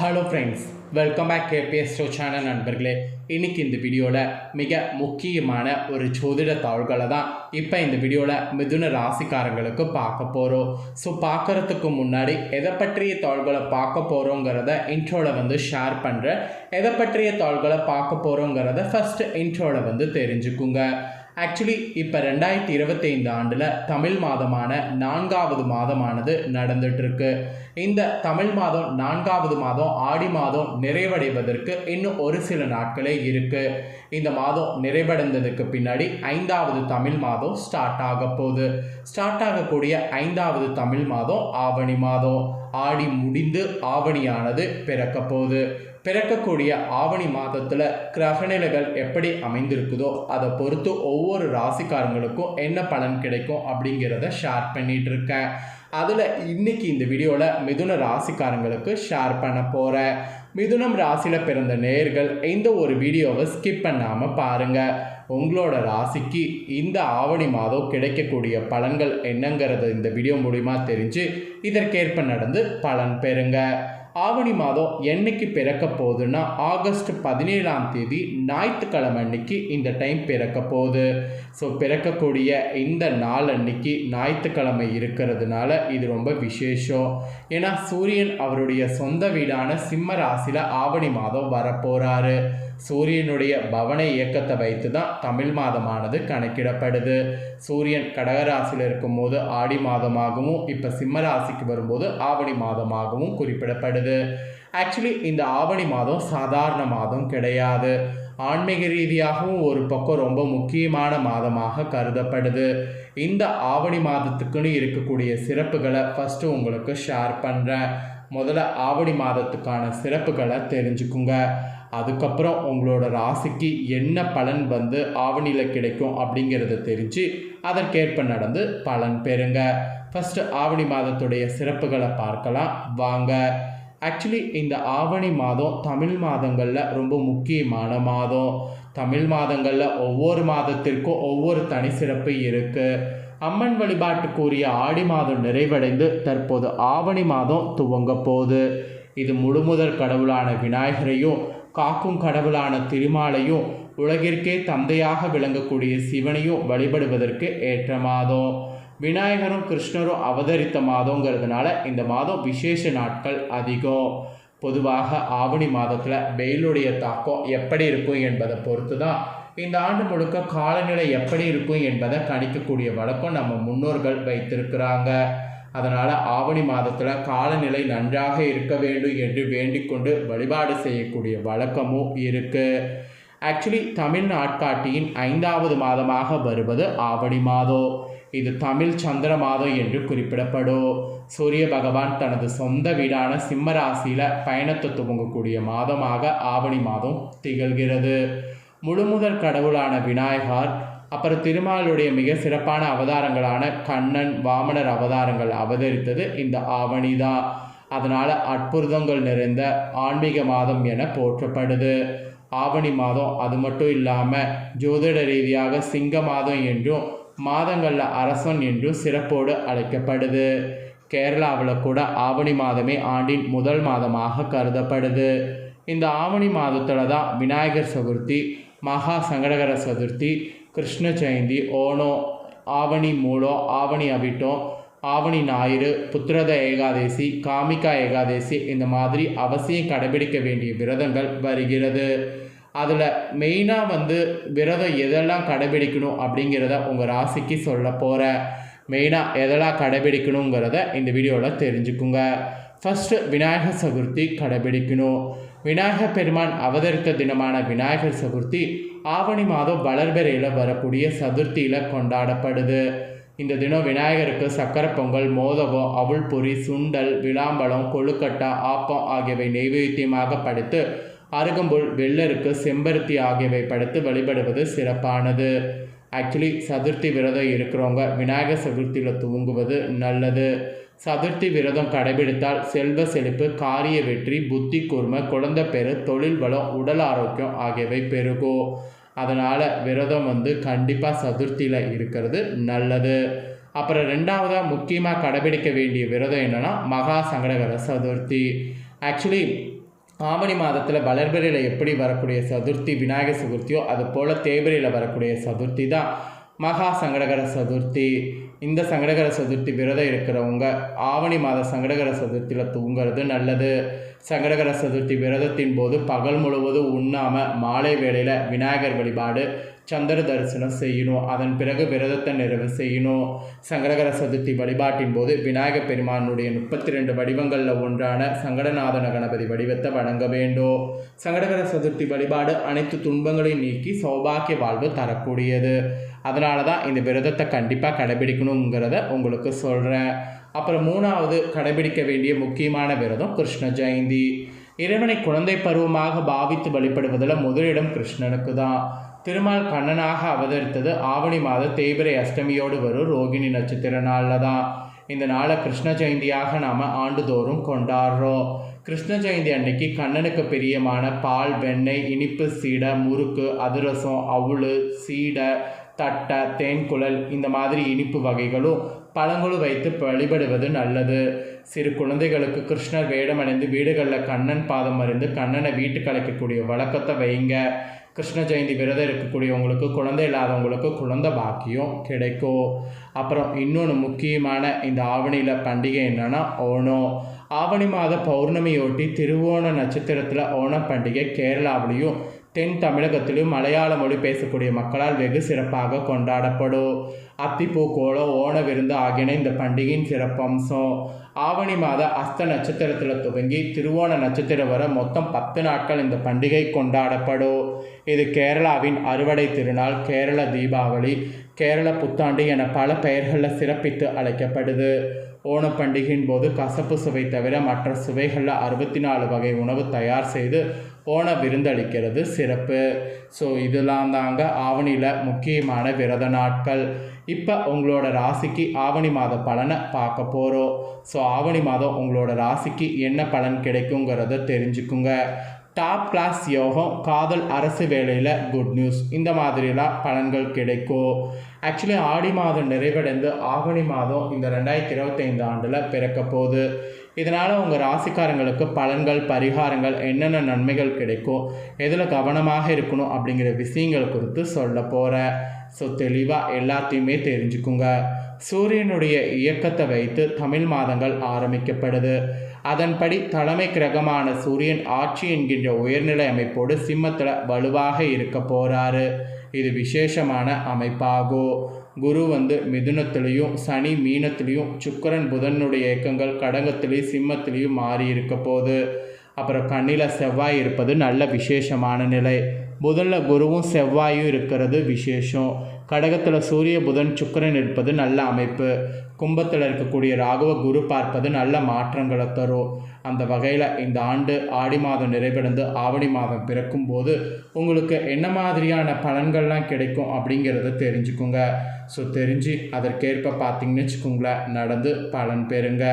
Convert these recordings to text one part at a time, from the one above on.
Hello friends welcome back KBS show channel நண்பர்களே. இன்னைக்கு இந்த வீடியோவில் மிக முக்கியமான ஒரு ஜோதிட தாள்களை தான் இப்போ இந்த வீடியோவில் மிதுன ராசிக்காரங்களுக்கு பார்க்க போகிறோம் ஸோ பார்க்குறதுக்கு முன்னாடி எதை பற்றிய தாள்களை பார்க்க போகிறோங்கிறத இன்ட்ரோவில் வந்து ஷேர் பண்ணுறேன் எதை பற்றிய தாள்களை பார்க்க போகிறோங்கிறத ஃபஸ்ட்டு இன்ட்ரோவில் வந்து தெரிஞ்சுக்குங்க. ஆக்சுவலி இப்போ ரெண்டாயிரத்தி இருபத்தைந்து ஆண்டில் தமிழ் மாதமான நான்காவது மாதமானது நடந்துட்டுருக்கு. இந்த தமிழ் மாதம் நான்காவது மாதம் ஆடி மாதம் நிறைவடைவதற்கு இன்னும் ஒரு சில நாட்களே இருக்குது இந்த மாதம் நிறைவடைந்ததுக்கு பின்னாடி ஐந்தாவது தமிழ் மாதம் ஸ்டார்ட் ஆக போகுது. ஸ்டார்ட் ஆகக்கூடிய ஐந்தாவது தமிழ் மாதம் ஆவணி மாதம். ஆடி முடிந்து ஆவணியானது பிறக்க போகுது. பிறக்கக்கூடிய ஆவணி மாதத்தில் கிரகநிலைகள் எப்படி அமைந்திருக்குதோ அதை பொறுத்து ஒவ்வொரு ராசிக்காரங்களுக்கும் என்ன பலன் கிடைக்கும் அப்படிங்கிறத ஷேர் பண்ணிட்டு இருக்கேன். அதில் இன்னைக்கு இந்த வீடியோவில் மிதுன ராசிக்காரங்களுக்கு ஷேர் பண்ண போகிறேன் மிதுனம் ராசியில் பிறந்த நேர்கள் எந்த ஒரு வீடியோவை ஸ்கிப் பண்ணாமல் பாருங்கள் உங்களோட ராசிக்கு இந்த ஆவணி மாதம் கிடைக்கக்கூடிய பலன்கள் என்னங்கிறத இந்த வீடியோ மூலிமா தெரிஞ்சு இதற்கேற்ப நடந்து பலன் பெறுங்க. ஆவணி மாதம் என்னைக்கு பிறக்க போகுதுன்னா ஆகஸ்ட் பதினேழாம் தேதி ஞாயிற்றுக்கிழமை அன்னைக்கு இந்த டைம் பிறக்க போகுது. ஸோ பிறக்கக்கூடிய இந்த நாள் அன்னைக்கு ஞாயிற்றுக்கிழமை இருக்கிறதுனால இது ரொம்ப விசேஷம். ஏன்னா சூரியன் அவருடைய சொந்த வீடான சிம்ம ராசியில் ஆவணி மாதம் வரப்போகிறாரு சூரியனுடைய பவன இயக்கத்தை வைத்து தான் தமிழ் மாதமானது கணக்கிடப்படுது. சூரியன் கடகராசியில் இருக்கும்போது ஆடி மாதமாகவும் இப்போ சிம்ம ராசிக்கு வரும்போது ஆவணி மாதமாகவும் குறிப்பிடப்படுது. ஆக்சுவலி இந்த ஆவணி மாதம் சாதாரண மாதம் கிடையாது. ஆன்மீக ரீதியாகவும் ஒரு பக்கம் ரொம்ப முக்கியமான மாதமாக கருதப்படுது. இந்த ஆவணி மாதத்துக்குன்னு இருக்கக்கூடிய சிறப்புகளை ஃபஸ்ட்டு உங்களுக்கு ஷேர் பண்ணுறேன் முதல்ல ஆவணி மாதத்துக்கான சிறப்புகளை தெரிஞ்சுக்குங்க. அதுக்கப்புறம் உங்களோட ராசிக்கு என்ன பலன் வந்து ஆவணியில் கிடைக்கும் அப்படிங்கிறத தெரிஞ்சு அதற்கேற்ப நடந்து பலன் பெறுங்க. ஃபஸ்ட்டு ஆவணி மாதத்துடைய சிறப்புகளை பார்க்கலாம். வாங்க. ஆக்சுவலி இந்த ஆவணி மாதம் தமிழ் மாதங்களில் ரொம்ப முக்கியமான மாதம். தமிழ் மாதங்களில் ஒவ்வொரு மாதத்திற்கும் ஒவ்வொரு தனி சிறப்பு இருக்குது அம்மன் வழிபாட்டுக்குரிய ஆடி மாதம் நிறைவடைந்து தற்போது ஆவணி மாதம் துவங்க போகுது. இது முழுமுதல் கடவுளான விநாயகரையும் காக்கும் கடவுளான திருமாலையும் உலகிற்கே தந்தையாக விளங்கக்கூடிய சிவனையும் வழிபடுவதற்கு ஏற்ற மாதம். விநாயகரும் கிருஷ்ணரும் அவதரித்த மாதங்கிறதுனால இந்த மாதம் விசேஷ நாட்கள் அதிகம். பொதுவாக ஆவணி மாதத்தில் வெயிலுடைய தாக்கம் எப்படி இருக்கும் என்பதை பொறுத்து தான் இந்த ஆண்டு முழுக்க காலநிலை எப்படி இருக்கும் என்பதை கணிக்கக்கூடிய வழக்கம் நம்ம முன்னோர்கள் வைத்திருக்கிறாங்க. அதனால் ஆவணி மாதத்தில் காலநிலை நன்றாக இருக்க வேண்டும் என்று வேண்டிக்கொண்டு வழிபாடு செய்யக்கூடிய வழக்கமும் இருக்குது ஆக்சுவலி தமிழ் நாட்காட்டியின் ஐந்தாவது மாதமாக வருவது ஆவணி மாதம். இது தமிழ் சந்திர மாதம் என்று குறிப்பிடப்படும். சூரிய பகவான் தனது சொந்த வீடான சிம்ம ராசியில் பயணத்தை துவங்கக்கூடிய மாதமாக ஆவணி மாதம் திகழ்கிறது. முழுமுதற் கடவுளான விநாயகர் அப்புறம் திருமாலுடைய மிக சிறப்பான அவதாரங்களான கண்ணன் வாமனர் அவதாரங்கள் அவதரித்தது இந்த ஆவணி தான் அதனால் அற்புதங்கள் நிறைந்த ஆன்மீக மாதம் என போற்றப்படுது. ஆவணி மாதம் அது மட்டும் இல்லாமல் ஜோதிட ரீதியாக சிங்க மாதம் என்றும் மாதங்களில் அரசன் என்றும் சிறப்போடு அழைக்கப்படுது. கேரளாவில் கூட ஆவணி மாதமே ஆண்டின் முதல் மாதமாக கருதப்படுது. இந்த ஆவணி மாதத்தில் தான் விநாயகர் சதுர்த்தி மகா சங்கடகர சதுர்த்தி கிருஷ்ண ஜெயந்தி ஓணம் ஆவணி மூலம் ஆவணி அவிட்டம் ஆவணி ஞாயிறு புத்திரத ஏகாதேசி காமிகா ஏகாதேசி இந்த மாதிரி அவசியம் கடைபிடிக்க வேண்டிய விரதங்கள் வருகிறது. அதில் மெயினாக வந்து விரதம் எதெல்லாம் கடைபிடிக்கணும் அப்படிங்கிறத உங்கள் ராசிக்கு சொல்ல போகிறேன் மெயினாக எதெல்லாம் கடைபிடிக்கணுங்கிறத இந்த வீடியோவில் தெரிஞ்சுக்குங்க. ஃபஸ்ட்டு விநாயகர் சதுர்த்தி கடைபிடிக்கணும். விநாயகர் பெருமான் அவதரித்த தினமான விநாயகர் சதுர்த்தி ஆவணி மாதம் வளர்பெறையில் வரக்கூடிய சதுர்த்தியில் கொண்டாடப்படுது. இந்த தினம் விநாயகருக்கு சக்கரை பொங்கல் மோதகம் அவுள்பொரி சுண்டல் விளாம்பழம் கொழுக்கட்டை ஆப்பம் ஆகியவை நெய்வேத்தியமாக படைத்து அருகம்புல் வெள்ளருக்கு செம்பருத்தி ஆகியவை படைத்து வழிபடுவது சிறப்பானது. ஆக்சுவலி சதுர்த்தி விரதம் இருக்கிறவங்க விநாயகர் சதுர்த்தியில் தூங்குவது நல்லது. சதுர்த்தி விரதம் கடைபிடித்தால் செல்வ செழிப்பு காரிய வெற்றி புத்தி கூர்மை குழந்தை பெரு தொழில் வளம் உடல் ஆரோக்கியம் ஆகியவை பெருகும் அதனால் விரதம் வந்து கண்டிப்பாக சதுர்த்தியில் இருக்கிறது நல்லது. அப்புறம் ரெண்டாவதாக முக்கியமாக கடைபிடிக்க வேண்டிய விரதம் என்னென்னா மகா சங்கடகர சதுர்த்தி. ஆக்சுவலி ஆவணி மாதத்தில் வளர்பிறையில் எப்படி வரக்கூடிய சதுர்த்தி விநாயகர் சதுர்த்தியோ அது போல் தேய்பிரையில் வரக்கூடிய சதுர்த்தி தான் மகா சங்கடகர சதுர்த்தி. இந்த சங்கடகர சதுர்த்தி விரதம் இருக்கிறவங்க ஆவணி மாத சங்கடகர சதுர்த்தியில் தூங்குறது நல்லது. சங்கடகர சதுர்த்தி விரதத்தின் போது பகல் முழுவதும் உண்ணாமல் மாலை வேளையில் விநாயகர் வழிபாடு சந்திர தரிசனம் செய்யணும் அதன் பிறகு விரதத்தை நிறைவு செய்யணும் சங்கடகர சதுர்த்தி வழிபாட்டின் போது விநாயகப் பெருமானுடைய முப்பத்தி ரெண்டு வடிவங்களில் ஒன்றான சங்கடநாதன கணபதி வடிவத்தை வழங்க வேண்டும் சங்கடகர சதுர்த்தி வழிபாடு அனைத்து துன்பங்களையும் நீக்கி சௌபாக்கிய வாழ்வு தரக்கூடியது. அதனால தான் இந்த விரதத்தை கண்டிப்பாக கடைபிடிக்கணுங்கிறத உங்களுக்கு சொல்கிறேன் அப்புறம் மூணாவது கடைபிடிக்க வேண்டிய முக்கியமான விரதம் கிருஷ்ண ஜெயந்தி. இறைவனை குழந்தை பருவமாக பாவித்து வழிபடுவதில் முதலிடம் கிருஷ்ணனுக்கு தான் திருமால் கண்ணனாக அவதரித்தது ஆவணி மாத தேய்பிரை அஷ்டமியோடு வரும் ரோகிணி நட்சத்திர நாளில் தான் இந்த நாளை கிருஷ்ண ஜெயந்தியாக நாம் ஆண்டுதோறும் கொண்டாடுறோம். கிருஷ்ண ஜெயந்தி அன்னைக்கு கண்ணனுக்கு பிரியமான பால் வெண்ணெய் இனிப்பு சீடை முறுக்கு அதிரசம் அவுள் சீடை தட்டை தேன்குழல் இந்த மாதிரி இனிப்பு வகைகளும் பழங்களும் வைத்து வழிபடுவது நல்லது. சிறு குழந்தைகளுக்கு கிருஷ்ணர் வேடமடைந்து வீடுகளில் கண்ணன் பாதம் அறிந்து கண்ணனை வீட்டுக்கு அழைக்கக்கூடிய வழக்கத்தை வைங்க. கிருஷ்ண ஜெயந்தி விரதம் இருக்கக்கூடியவங்களுக்கு குழந்தை இல்லாதவங்களுக்கு குழந்தை பாக்கியம் கிடைக்கும். அப்புறம் இன்னொன்று முக்கியமான இந்த ஆவணியில் பண்டிகை என்னென்னா ஓணம். ஆவணி மாத பௌர்ணமியொட்டி திருவோண நட்சத்திரத்தில் ஓணம் பண்டிகை கேரளாவிலையும் தென் தமிழகத்திலும் மலையாள மொழி பேசக்கூடிய மக்களால் வெகு சிறப்பாக கொண்டாடப்படும். அத்திப்பூ கோலம் ஓண விருந்து ஆகியன இந்த பண்டிகையின் சிறப்பம்சம். ஆவணி மாத அஸ்த நட்சத்திரத்தில் துவங்கி திருவோண நட்சத்திரம் வர மொத்தம் பத்து நாட்கள் இந்த பண்டிகை கொண்டாடப்படும். இது கேரளாவின் அறுவடை திருநாள் கேரள தீபாவளி கேரள புத்தாண்டு என பல பெயர்களில் சிறப்பித்து அழைக்கப்படுது. ஓணம் பண்டிகையின் போது கசப்பு சுவை தவிர மற்ற சுவைகளில் அறுபத்தி நாலு வகை உணவு தயார் செய்து ஓண விருந்தளிக்கிறது சிறப்பு. ஸோ இதெல்லாம் தாங்க ஆவணியில் முக்கியமான விரத நாட்கள். இப்போ உங்களோட ராசிக்கு ஆவணி மாத பலனை பார்க்க போகிறோம் ஸோ ஆவணி மாதம் உங்களோட ராசிக்கு என்ன பலன் கிடைக்குங்கிறத தெரிஞ்சுக்குங்க. டாப் கிளாஸ் யோகம் காதல் அரசு வேலையில் குட் நியூஸ் இந்த மாதிரிலாம் பலன்கள் கிடைக்கும். ஆக்சுவலி ஆடி மாதம் நிறைவடைந்து ஆவணி மாதம் இந்த ரெண்டாயிரத்தி இருபத்தைந்து ஆண்டில் பிறக்க போகுது. இதனால் உங்கள் ராசிக்காரங்களுக்கு பலன்கள் பரிகாரங்கள் என்னென்ன நன்மைகள் கிடைக்கும் எதில் கவனமாக இருக்கணும் அப்படிங்கிற விஷயங்கள் குறித்து சொல்ல போகிறேன் ஸோ தெளிவாக எல்லாத்தையுமே தெரிஞ்சுக்குங்க. சூரியனுடைய இயக்கத்தை வைத்து தமிழ் மாதங்கள் ஆரம்பிக்கப்படுது. அதன்படி தலைமை கிரகமான சூரியன் ஆட்சி என்கின்ற உயர்நிலை அமைப்போடு சிம்மத்தில் வலுவாக இருக்க போகிறாரு இது விசேஷமான அமைப்பாகும் குரு வந்து மிதுனத்திலையும் சனி மீனத்திலையும் சுக்கரன் புதனுடைய இயக்கங்கள் கடகத்திலையும் சிம்மத்திலையும் மாறி இருக்க போது அப்புறம் கண்ணில் செவ்வாய் இருப்பது நல்ல விசேஷமான நிலை. புதனில் குருவும் செவ்வாயும் இருக்கிறது விசேஷம். கடகத்தில் சூரிய புதன் சுக்கரன் இருப்பது நல்ல அமைப்பு. கும்பத்தில் இருக்கக்கூடிய ராகவ குரு பார்ப்பது நல்ல மாற்றங்களை தரும். அந்த வகையில் இந்த ஆண்டு ஆடி மாதம் நிறைவடைந்து ஆவணி மாதம் பிறக்கும் போது உங்களுக்கு என்ன மாதிரியான பலன்கள்லாம் கிடைக்கும் அப்படிங்கிறத தெரிஞ்சுக்குங்க. ஸோ தெரிஞ்சு அதற்கேற்ப பார்த்தீங்கன்னு வச்சுக்கோங்களேன் நடந்து பலன் பெறுங்க.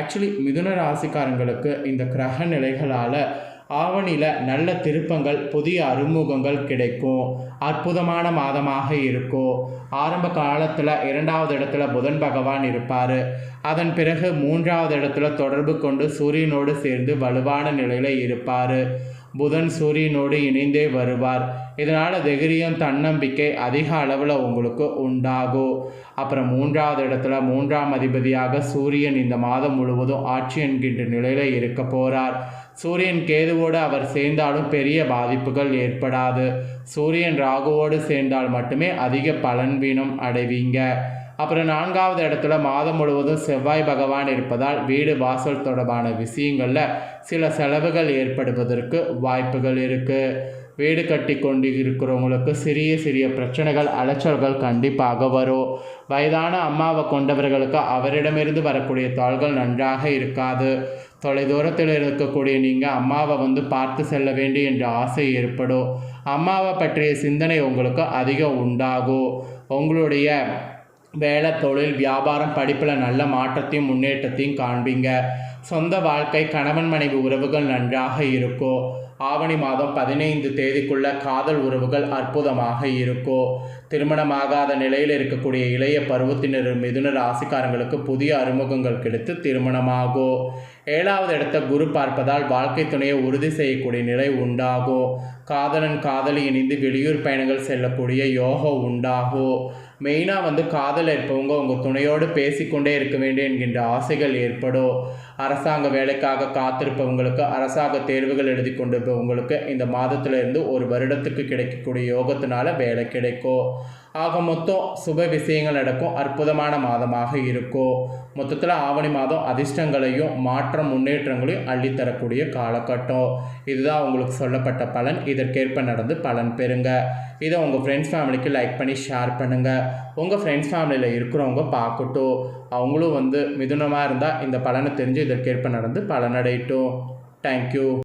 ஆக்சுவலி மிதுன ராசிக்காரங்களுக்கு இந்த கிரக நிலைகளால் ஆவணியில் நல்ல திருப்பங்கள் புதிய அறிமுகங்கள் கிடைக்கும். அற்புதமான மாதமாக இருக்கும். ஆரம்ப காலத்தில் இரண்டாவது இடத்துல புதன் பகவான் இருப்பார். அதன் பிறகு மூன்றாவது இடத்துல தொடர்பு கொண்டு சூரியனோடு சேர்ந்து வலுவான நிலையில் இருப்பார். புதன் சூரியனோடு இணைந்தே வருவார். இதனால் தைரியம் தன்னம்பிக்கை அதிக அளவில் உங்களுக்கு உண்டாகும். அப்புறம் மூன்றாவது இடத்துல மூன்றாம் அதிபதியாக சூரியன் இந்த மாதம் முழுவதும் ஆட்சி என்கின்ற நிலையில் இருக்க போகிறார் சூரியன் கேதுவோடு அவர் சேர்ந்தாலும் பெரிய பாதிப்புகள் ஏற்படாது. சூரியன் ராகுவோடு சேர்ந்தால் மட்டுமே அதிக பலன் வீணம் அடைவீங்க. அப்புறம் நான்காவது இடத்துல மாதம் முழுவதும் செவ்வாய் பகவான் இருப்பதால் வீடு வாசல் தொடர்பான விஷயங்களில் சில செலவுகள் ஏற்படுவதற்கு வாய்ப்புகள் இருக்குது வீடு கட்டி கொண்டு இருக்கிறவங்களுக்கு சிறிய சிறிய பிரச்சனைகள் அலைச்சல்கள் கண்டிப்பாக வரும். வயதான அம்மாவை கொண்டவர்களுக்கு அவரிடமிருந்து வரக்கூடிய தாள்கள் நன்றாக இருக்காது. தொலைதூரத்தில் இருக்கக்கூடிய நீங்கள் அம்மாவை வந்து பார்த்து செல்ல வேண்டும் என்ற ஆசை ஏற்படும். அம்மாவை பற்றிய சிந்தனை உங்களுக்கு அதிகம் உண்டாகும். உங்களுடைய வேலை தொழில் வியாபாரம் படிப்பில் நல்ல மாற்றத்தையும் முன்னேற்றத்தையும் காண்பீங்க. சொந்த வாழ்க்கை கணவன் மனைவி உறவுகள் நன்றாக இருக்கோ? ஆவணி மாதம் பதினைந்து தேதிக்குள்ள காதல் உறவுகள் அற்புதமாக இருக்கோ? திருமணமாகாத நிலையில் இருக்கக்கூடிய இளைய பருவத்தினர் மிதுன ராசிக்காரங்களுக்கு புதிய அறிமுகங்கள் கிடைத்து திருமணமாகும் ஏழாவது இடத்த குரு பார்ப்பதால் வாழ்க்கை துணையை உறுதி செய்யக்கூடிய நிலை உண்டாகும் காதலன் காதலி இணைந்து வெளியூர் பயணங்கள் செல்லக்கூடிய யோகம் உண்டாகும் மெயினாக வந்து காதல் இருப்பவங்க உங்கள் துணையோடு பேசிக்கொண்டே இருக்க வேண்டும் என்கின்ற ஆசைகள் ஏற்படும். அரசாங்க வேலைக்காக காத்திருப்பவங்களுக்கு அரசாங்க தேர்வுகள் எழுதி கொண்டிருப்பவங்களுக்கு இந்த மாதத்திலிருந்து ஒரு வருடத்துக்கு கிடைக்கக்கூடிய யோகத்தினால வேலை கிடைக்கும். ஆக மொத்தம் சுப விஷயங்கள் நடக்கும். அற்புதமான மாதமாக இருக்கும் மொத்தத்தில் ஆவணி மாதம் அதிர்ஷ்டங்களையும் மாற்றம் முன்னேற்றங்களையும் அள்ளித்தரக்கூடிய காலகட்டம். இதுதான் உங்களுக்கு சொல்லப்பட்ட பலன். இதற்கேற்ப நடந்து பலன் பெறுங்க. இதை உங்கள் ஃப்ரெண்ட்ஸ் ஃபேமிலிக்கு லைக் பண்ணி ஷேர் பண்ணுங்கள் உங்கள் ஃப்ரெண்ட்ஸ் ஃபேமிலியில் இருக்கிறவங்க பார்க்கட்டும். அவங்களும் வந்து மிதுனமாக இருந்தால் இந்த பலனை தெரிஞ்சு இதற்கேற்ப நடந்து பலனடையட்டும். தேங்க்யூ